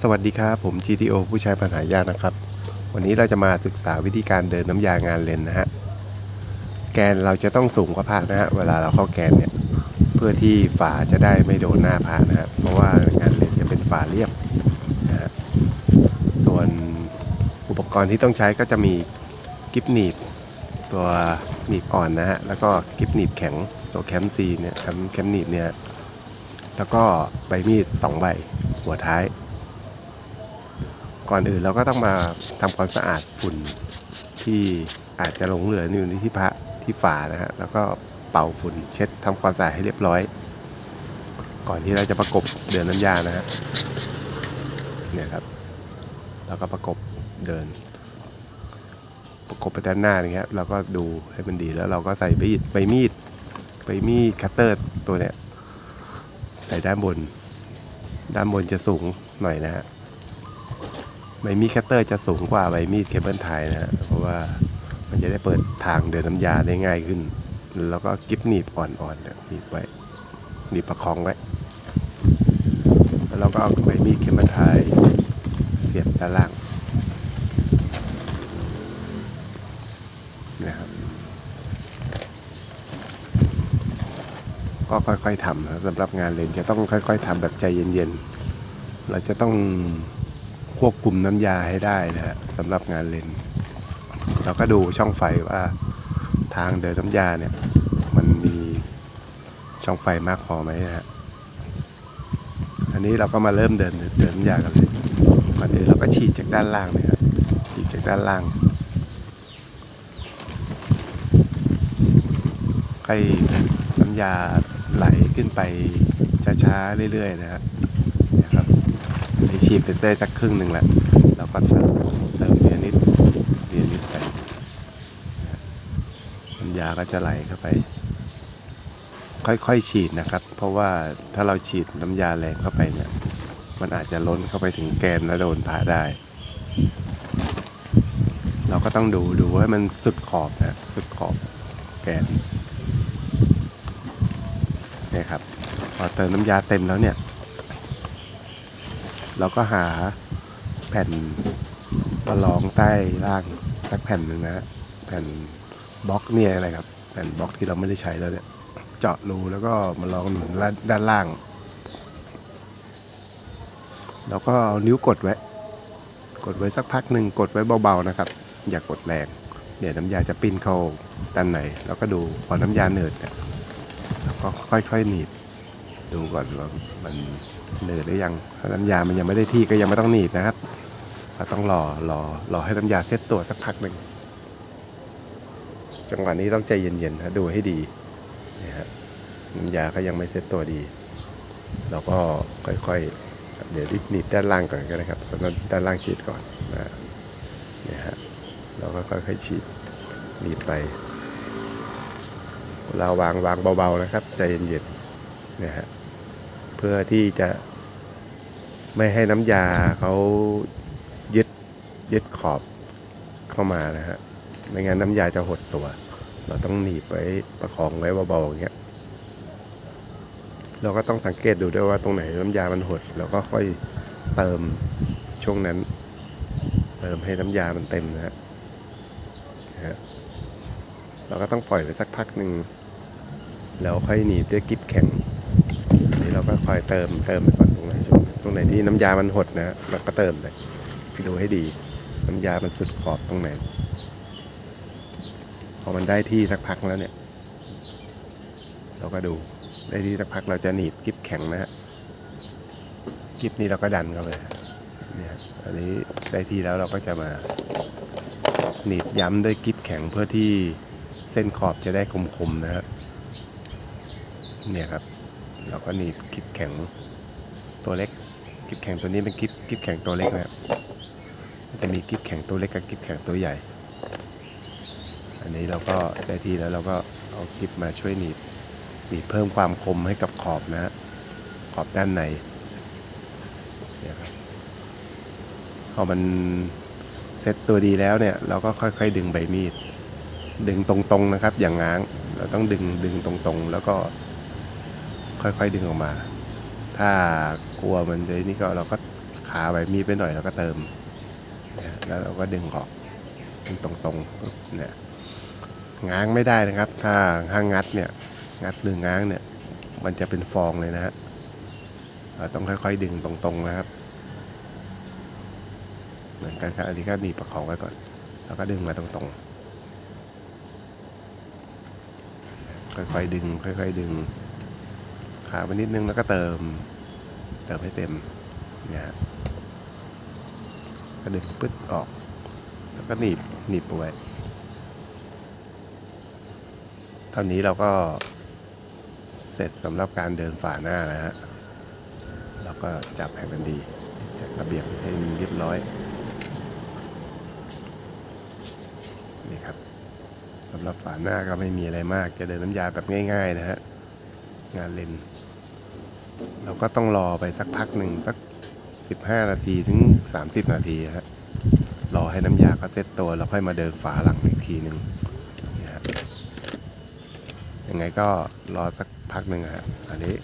สวัสดีครับผม GTO ผู้ใช้ปัญหายากนะครับ วันนี้เราจะมาศึกษาวิธีการเดินน้ำยางานเลนนะฮะแกนเราจะต้องสูงกว่าผ้านะฮะเวลาเราเข้าแกนเนี่ยเพื่อที่ฝาจะได้ไม่โดนหน้าผ้านะฮะเพราะว่างานเลนจะเป็นฝาเรียบนะฮะส่วนอุปกรณ์ที่ต้องใช้ก็จะมีกิฟหนีบตัวหนีบอ่อนนะฮะแล้วก็กิฟหนีบแข็งตัวแคมซีเนี่ยแคมแคมหนีบเนี่ยแล้วก็ใบมีดสองใบหัวท้าย ก่อนอื่นเราก็ต้องมาทำความสะอาดฝุ่นที่อาจจะหลงเหลืออยู่ในที่พระที่ฝานะฮะแล้วก็เป่าฝุ่นเช็ดทำความสะอาดให้เรียบร้อย ก่อนที่เราจะประกบเดินน้ำยานะฮะเนี่ยครับแล้วก็ประกบเดิน ประกบไปด้านหน้าอย่างเงี้ยเราก็ดูให้มันดีแล้วเราก็ใส่มีดใบมีดใบมีดคัตเตอร์ตัวเนี้ยใส่ด้านบน ด้านบนจะสูงหน่อยนะฮะ ใบมีดคัตเตอร์จะสูงกว่าใบมีดเคเบิลไทยนะฮะเพราะว่ามันจะได้เปิดทางเดินน้ำยาได้ง่ายขึ้น แล้วก็กิฟหนีบอ่อนๆเนี่ยหนีบไว้หนีบประคองไว้ แล้วเราก็เอาใบมีดเคเบิลไทยเสียบด้านล่างนะครับก็ค่อยๆทำนะสำหรับงานเลนจะต้องค่อย ๆทำแบบใจเย็นๆ เราจะต้อง ควบคุมน้ำยาให้ได้นะฮะสำหรับงานเลนเราก็ดูช่องไฟว่าทางเดินน้ำยาเนี่ย มันมีช่องไฟมากพอไหมนะฮะอันนี้เราก็มาเริ่มเดินเดินน้ำยากันเลยก่อนอื่นเราก็ฉีดจากด้านล่างเลยครับฉีดจากด้านล่างให้น้ำยาไหลขึ้นไปช้าๆเรื่อยๆนะฮะเนี่ยครับ ไปฉีดได้สักครึ่งหนึ่งแหละเราก็เติมเติมเรียนนิดเรียนนิดไปน้ำยาก็จะไหลเข้าไป ค่อยๆฉีดนะครับ เพราะว่าถ้าเราฉีดน้ำยาแรงเข้าไปเนี่ย มันอาจจะล้นเข้าไปถึงแกนและโดนผ่าได้ เราก็ต้องดูดูให้มันสุดขอบนะสุดขอบแกนนี่ครับพอเติมน้ำยาเต็มแล้วเนี่ย เราก็หาแผ่นมาลองใต้ล่างสักแผ่นหนึ่งนะฮะแผ่นบล็อกเนี่ยอะไรครับ แผ่นบล็อกที่เราไม่ได้ใช้แล้วเนี่ย เจาะรูแล้วก็มาลองหนุนด้านล่าง แล้วก็เอานิ้วกดไว้ กดไว้สักพักหนึ่งกดไว้เบาๆนะครับ อย่ากดแรงเดี๋ยวน้ำยาจะปิ้นเข้าด้านในแล้วก็ดูพอน้ำยาเนิดเนี่ยเราก็ค่อยๆหนีบดูก่อนว่ามัน เนิดหรือยังถ้าน้ำยามันยังไม่ได้ที่ก็ยังไม่ต้องหนีบนะครับ เราต้องรอรอรอให้น้ำยาเซตตัวสักพักหนึ่งจังหวะนี้ต้องใจเย็นๆนะดูให้ดีนี่ฮะน้ำยาก็ยังไม่เซตตัวดี เราก็ค่อยๆ เดี๋ยวรีบหนีบด้านล่างก่อนก็ได้ครับเพราะด้านล่างฉีดก่อนนะเนี่ยฮะเราก็ค่อยๆฉีดหนีบไป เราวางวางเบาๆนะครับ ใจเย็นๆเนี่ยฮะ พื่อที่จะไม่ให้น้ำยาเขายึดยึดขอบเข้ามานะฮะ ไม่งั้นน้ำยาจะหดตัว เราต้องหนีบไว้ประคองไว้เบาๆอย่างเงี้ย เราก็ต้องสังเกตดูด้วยว่าตรงไหนน้ำยามันหดเราก็ค่อยเติมช่วงนั้น เติมให้น้ำยามันเต็มนะฮะนะฮะเราก็ต้องปล่อยไปสักพักหนึ่งแล้วค่อยหนีบด้วยกิ๊บแข็ง เราก็คอยเติมเติมไปก่อนตรงไหนช่วงตรงไหนที่น้ำยามันหดนะฮะเราก็เติมไปดูให้ดี น้ำยามันสุดขอบตรงไหน พอมันได้ที่สักพักแล้วเนี่ย เราก็ดูได้ที่สักพักเราจะหนีบกิ๊บแข็งนะฮะกิ๊บนี้เราก็ดันเข้าไปเนี่ยอันนี้ได้ที่แล้วเราก็จะมาหนีบย้ำด้วยกิ๊บแข็งเพื่อที่เส้นขอบจะได้คมๆนะฮะเนี่ยครับ เราก็หนีบกิ๊บแข็งตัวเล็กกิ๊บแข็งตัวนี้เป็นกิ๊บกิ๊บแข็งตัวเล็กนะครับจะมีกิ๊บแข็งตัวเล็กกับกิ๊บแข็งตัวใหญ่ อันนี้เราก็ได้ที่แล้วเราก็เอากิ๊บมาช่วยหนีบมีเพิ่มความคมให้กับขอบนะฮะขอบด้านในเนี่ยครับพอมันเซตตัวดีแล้วเนี่ยเราก็ค่อยๆ ดึงใบมีด ดึงตรงๆนะครับ อย่างง้าง เราต้องดึงดึงตรงๆ แล้วก็ ค่อยๆดึงออกมา ถ้ากลัวมันจะนี่ก็เราก็ขาไว้มีไปหน่อยเราก็เติมนี่ยแล้วเราก็ดึงออกดึงตรงๆเนี่ยง้างไม่ได้นะครับ ถ้าถ้างัดเนี่ยงัดหรือง้างเนี่ย มันจะเป็นฟองเลยนะฮะเราต้องค่อยๆดึงตรงๆนะครับ เหมือนกันครับอันนี้ก็หนีประคองไว้ก่อน แล้วก็ดึงมาตรงๆ ค่อยๆดึง ค่อยๆดึง ขาไปนิดนึงแล้วก็เติม เติมให้เต็มเนี่ยฮะก็ดึงปึ๊ดออก แล้วก็หนีบหนีบเอาไว้เท่านี้เราก็เสร็จสำหรับการเดินฝ่าหน้าแล้วฮะแล้วก็จับให้มันดี จัดระเบียบให้มันเรียบร้อยนี่ครับสำหรับฝาหน้าก็ไม่มีอะไรมากจะเดินน้ำยาแบบง่าย ๆ นะฮะงานเลน เราก็ต้องรอไปสักพักหนึ่งสัก 15 นาทีถึง 30 นาทีฮะรอให้น้ำยาเขาเซ็ตตัวแล้วค่อยมาเดินฝาหลังอีกทีหนึ่งนี่ฮะยังไงก็รอสักพักหนึ่งฮะอันนี้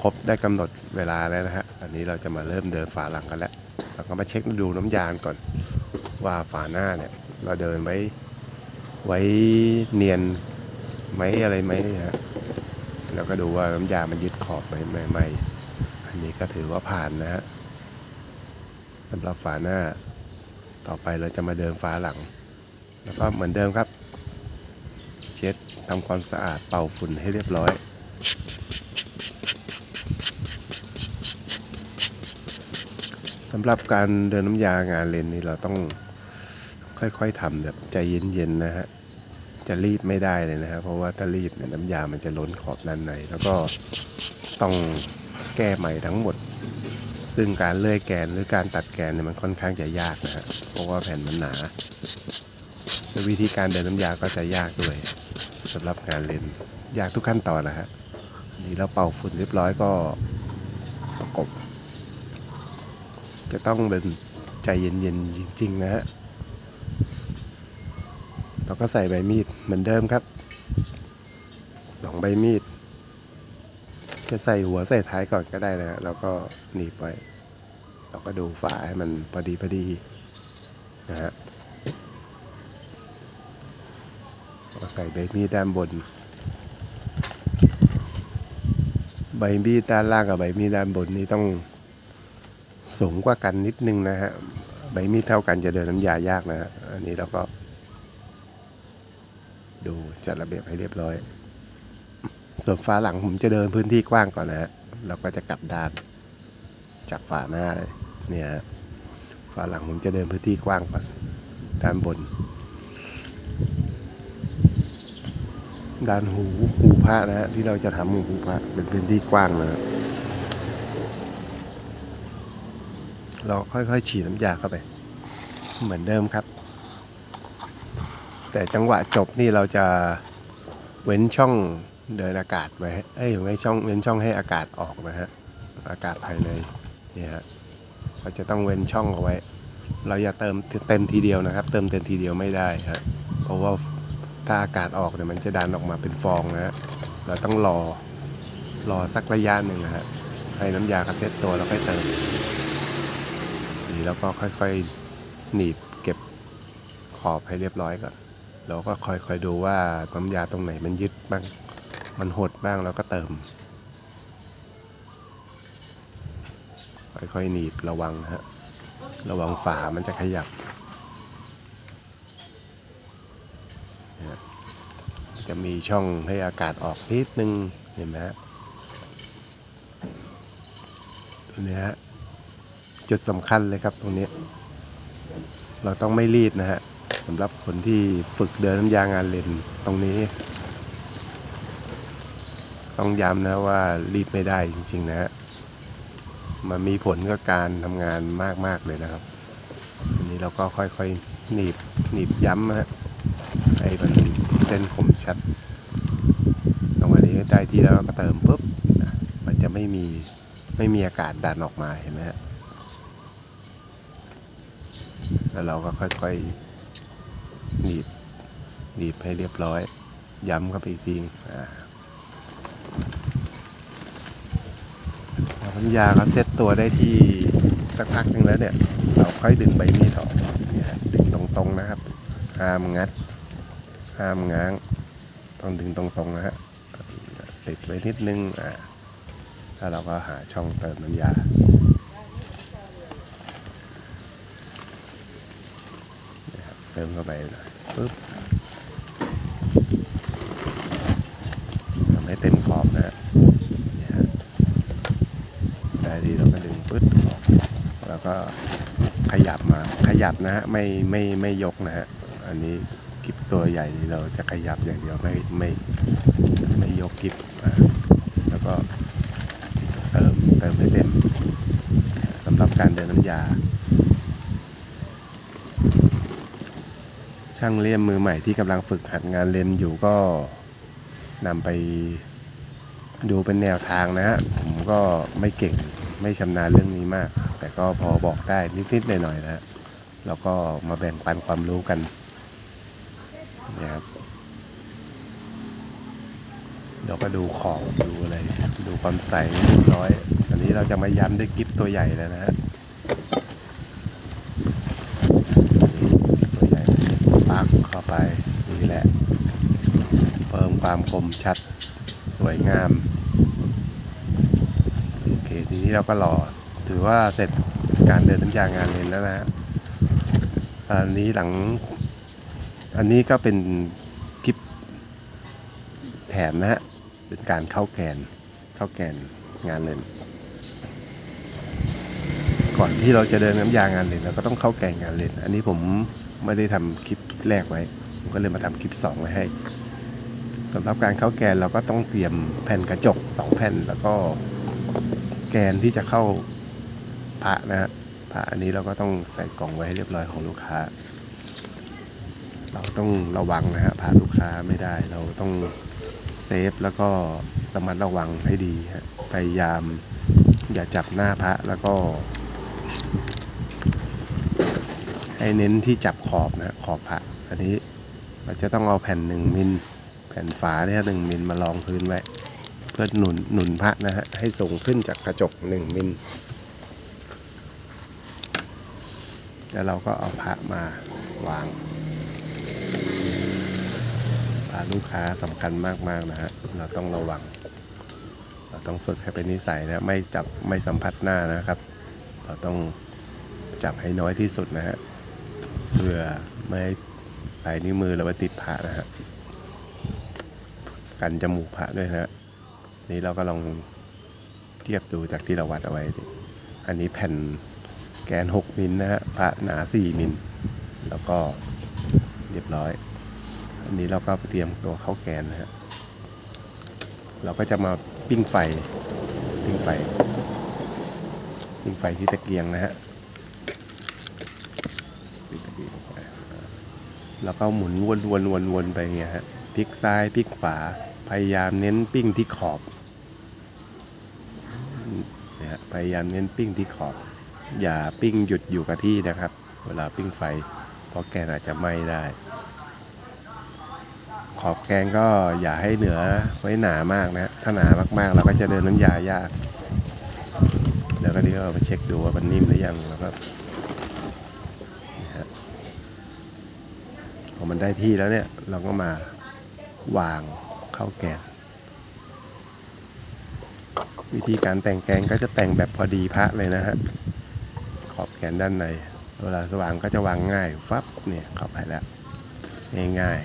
ครบได้กำหนดเวลาแล้วนะฮะอันนี้เราจะมาเริ่มเดินฝาหลังกันแล้วเราก็มาเช็คดูน้ำยาก่อนว่าฝาหน้าเนี่ย เราเดินไว้ไว้เนียนไหมอะไรไหมฮะ แล้วก็ดูว่าน้ำยามันยึดขอบไหมไม่ไม่อันนี้ก็ถือว่าผ่านนะฮะสำหรับฝาหน้า ต่อไปเราจะมาเดินฝาหลัง แล้วก็เหมือนเดิมครับ เช็ดทำความสะอาดเป่าฝุ่นให้เรียบร้อยสำหรับการเดินน้ำยางานเลนนี่เราต้องค่อยๆทำแบบใจเย็นๆนะฮะ จะรีบไม่ได้เลยนะครับเพราะว่าถ้ารีบเนี่ยน้ำยามันจะล้นขอบด้านใน แล้วก็ต้องแก้ใหม่ทั้งหมด ซึ่งการเลื่อยแกนหรือการตัดแกนเนี่ยมันค่อนข้างจะยากนะฮะเพราะว่าแผ่นมันหนาและวิธีการเดินน้ำยาก็จะยากด้วยสำหรับงานเลนยากทุกขั้นตอนนะฮะนนี่เราเป่าฝุ่นเรียบร้อยก็ประกบ จะต้องเดินใจเย็นๆจริงๆนะฮะ เราก็ใส่ใบมีดเหมือนเดิมครับสองใบมีด จะใส่หัวใส่ท้ายก่อนก็ได้นะแล้วก็หนีบไว้เราก็ดูฝาให้มันพอดีพอดีนะฮะแล้วก็ใส่ใบมีดด้านบน ใบมีดด้านล่างกับใบมีดด้านบนนี่ต้องสูงกว่ากันนิดนึงนะฮะใบมีดเท่ากันจะเดินน้ำยายากนะฮะอันนี้เราก็ จัดระเบียบให้เรียบร้อย ส่วนฝาหลังผมจะเดินพื้นที่กว้างก่อนนะฮะแล้วก็จะกลับด้าน จากฝาหน้าเลยเนี่ยฝาหลังผมจะเดินพื้นที่กว้างก่อนด้านบน ด้านหูหูพระนะฮะที่เราจะทำหูพระเป็นพื้นที่กว้างนะเราค่อยๆฉีดน้ำยาเข้าไป เหมือนเดิมครับ แต่จังหวะจบนี่เราจะเว้นช่องเดินอากาศไว้ให้เอ้ยไว้ช่องเว้นช่องให้อากาศออกนะฮะอากาศภายในเนี่ยฮะเราจะต้องเว้นช่องเอาไว้ เราอย่าเติมเต็มทีเดียวนะครับ เติมเต็มทีเดียวไม่ได้ฮะเพราะว่าถ้าอากาศออกเนี่ยมันจะดันออกมาเป็นฟองนะฮะเราต้องรอรอสักระยะหนึ่งนะฮะให้น้ำยากระเซ็ตตัวแล้วค่อยเติมนี่แล้วก็ค่อยๆหนีบเก็บขอบให้เรียบร้อยก่อน เราก็คอยคอยดูว่าน้ำยาตรงไหนมันยึดบ้าง มันหดบ้างเราก็เติม ค่อยๆหนีบระวังฮะ ระวังฝามันจะขยับ จะมีช่องให้อากาศออกนิดนึง เห็นไหมฮะตัวนี้ฮะจุดสำคัญเลยครับตรงนี้ เราต้องไม่รีบนะฮะ สำหรับคนที่ฝึกเดินน้ำยางานเลนตรงนี้ ต้องย้ำนะว่ารีบไม่ได้จริง ๆ นะ มันมีผลกับการทำงานมากๆเลยนะครับอันนี้เราก็ค่อยๆหนีบหนีบย้ำนะฮะให้มันเส้นคมชัด ตรงอันนี้ได้ที่แล้วก็เติมปุ๊บมันจะไม่มีไม่มีอากาศดันออกมาเห็นไหมฮะแล้วเราก็ค่อยๆ หนีบหนีบให้เรียบร้อย ย้ำเข้าไปอีกทีอ่าพอน้ำยาเขาเซ็ตตัวได้ที่สักพักหนึงแล้วเนี่ย เราค่อยดึงใบมีดออกดึงตรงๆนะครับห้ามงัดห้ามง้าง ต้องดึงตรงๆนะฮะติดไว้นิดนึงอ่าถ้าเราก็หาช่องเติมน้ำยา เติมเข้าไปหน่อยปึ๊บทำให้เต็มขอบนะฮะเนี่ฮะได้ดีเราก็ดึงปึ๊ดออกแล้วก็ขยับมาขยับนะฮะไม่ไม่ไม่ยกนะฮะอันนี้กิบตัวใหญ่นี่เราจะขยับอย่างเดียวไม่ไม่ไม่ยกกิบอะแล้วก็เติมเติมให้เต็มสำหรับการเดินน้ำยา ช่างเลี่ยมมือใหม่ที่กำลังฝึกหัดงานเล็มอยู่ก็นำไปดูเป็นแนวทางนะฮะผมก็ไม่เก่งไม่ชำนาญเรื่องนี้มาก แต่ก็พอบอกได้นิดๆหน่อยๆนะฮะแล้วก็มาแบ่งปันความรู้กันเนี่ยครับเดี๋ยวก็ดูขอบดูอะไรดูความใสเรียบร้อย อันนี้เราจะมาย้ำด้วยกิฟตัวใหญ่แล้วนะฮะ ตัวใหญ่ปัก เข้าไปนี่แหละ เพิ่มความคมชัดสวยงามโอเคทีนี้เราก็รอถือว่าเสร็จการเดินน้ำยางานเลนแล้วนะฮะอันนี้หลัง อันนี้ก็เป็นคลิปแถมนะฮะ เป็นการเข้าแกนเข้าแกนงานเลนก่อนที่เราจะเดินน้ำยางานเลนเราก็ต้องเข้าแกนงานเลนอันนี้ผมไม่ได้ทำคลิป แรกไว้ ผมก็เลยมาทำคลิป 2 ไว้ให้สำหรับการเข้าแกนเราก็ต้องเตรียมแผ่นกระจก 2 แผ่นแล้วก็แกนที่จะเข้าพระนะฮะพระอันนี้เราก็ต้องใส่กล่องไว้ให้เรียบร้อยของลูกค้า เราต้องระวังนะฮะพาลูกค้าไม่ได้ เราต้องเซฟแล้วก็ระมัดระวังให้ดีฮะพยายามอย่าจับหน้าพระแล้วก็ ให้เน้นที่จับขอบนะขอบพระ อันนี้เราจะต้องเอาแผ่นหนึ่งมิลแผ่นฝาเนี่ยหนึ่งมิลมารองพื้นไว้ เพื่อหนุนหนุนพระนะฮะให้สูงขึ้นจากกระจกหนึ่งมิลแล้วเราก็เอาพระมาวางพาลูกค้าสำคัญมากๆนะฮะเราต้องระวัง เราต้องฝึกให้เป็นนิสัยนะไม่จับไม่สัมผัสหน้านะครับ เราต้องจับให้น้อยที่สุดนะฮะเพื่อไม่ให ลายนิ้วมือเราไปติดผ่านะฮะกันจมูกผ่าด้วยนะฮะนี่เราก็ลองเทียบดูจากที่เราวัดเอาไว้ อันนี้แผ่นแกน 6 มิลนะฮะผ่าหนา 4 มิล แล้วก็เรียบร้อย อันนี้เราก็เตรียมตัวเข้าแกนนะฮะ เราก็จะมาปิ้งไฟ ปิ้งไฟ ปิ้งไฟที่ตะเกียงนะฮะ ปิดตะกี้ลงไปอ่า แล้วก็หมุนวนวนวนวนไปเงี้ยฮะพลิกซ้ายพลิกขวา พยายามเน้นปิ้งที่ขอบนี่ยฮะพยายามเน้นปิ้งที่ขอบ อย่าปิ้งหยุดอยู่กับที่นะครับ เวลาปิ้งไฟ เพราะแกนอาจจะไหม้ได้ ขอบแกงก็อย่าให้เหนือไว้หนามากนะถ้าหนามากๆเราก็จะเดินน้ำยายากเดี๋ยวก็นี้เราไปเช็คดูว่ามันนิ่มหรือยังแล้วก็ พอมันได้ที่แล้วเนี่ยเราก็มาวางเข้าแกน วิธีการแต่งแกนก็จะแต่งแบบพอดีพระเลยนะฮะขอบแกนด้านในเวลาสว่างก็จะวางง่ายฟับเนี่ยเข้าไปแล้วง่าย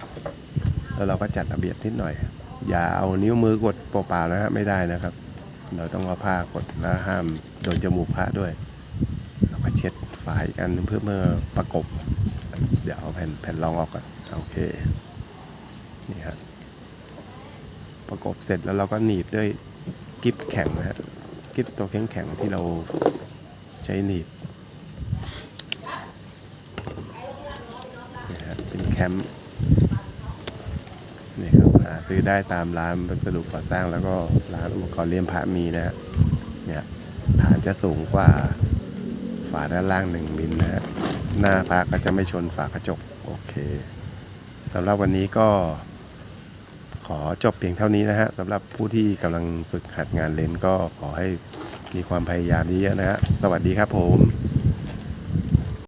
ๆแล้วเราก็จัดระเบียบนิดหน่อย อย่าเอานิ้วมือกดเปล่าๆนะฮะไม่ได้นะครับ เราต้องเอาผ้ากดแล้วห้ามโดนจมูกพระด้วย เราก็เช็ดฝาอีกอันเพื่อเมื่อประกบ เดี๋ยวเอาแผ่นแผ่นรองออกก่อนโอเคนี่ครับประกบเสร็จแล้วเราก็หนีบด้วยกิฟแข็งนะฮะกิฟตัวแข็งแข็งที่เราใช้หนีบนี่ฮะเป็นแคมป์นี่ครับหาซื้อได้ตามร้านวัสดุก่อสร้างแล้วก็ร้านอุปกรณ์เลี้ยงพระมีนะฮะเนี่ยฐานจะสูงกว่าฝาด้านล่างหนึ่งมิลนะฮะ หน้าพระก็จะไม่ชนฝากระจก โอเคสำหรับวันนี้ก็ขอจบเพียงเท่านี้นะฮะสำหรับผู้ที่กำลังฝึกหัดงานเลนก็ขอให้มีความพยายามเยอะๆนะฮะสวัสดีครับผม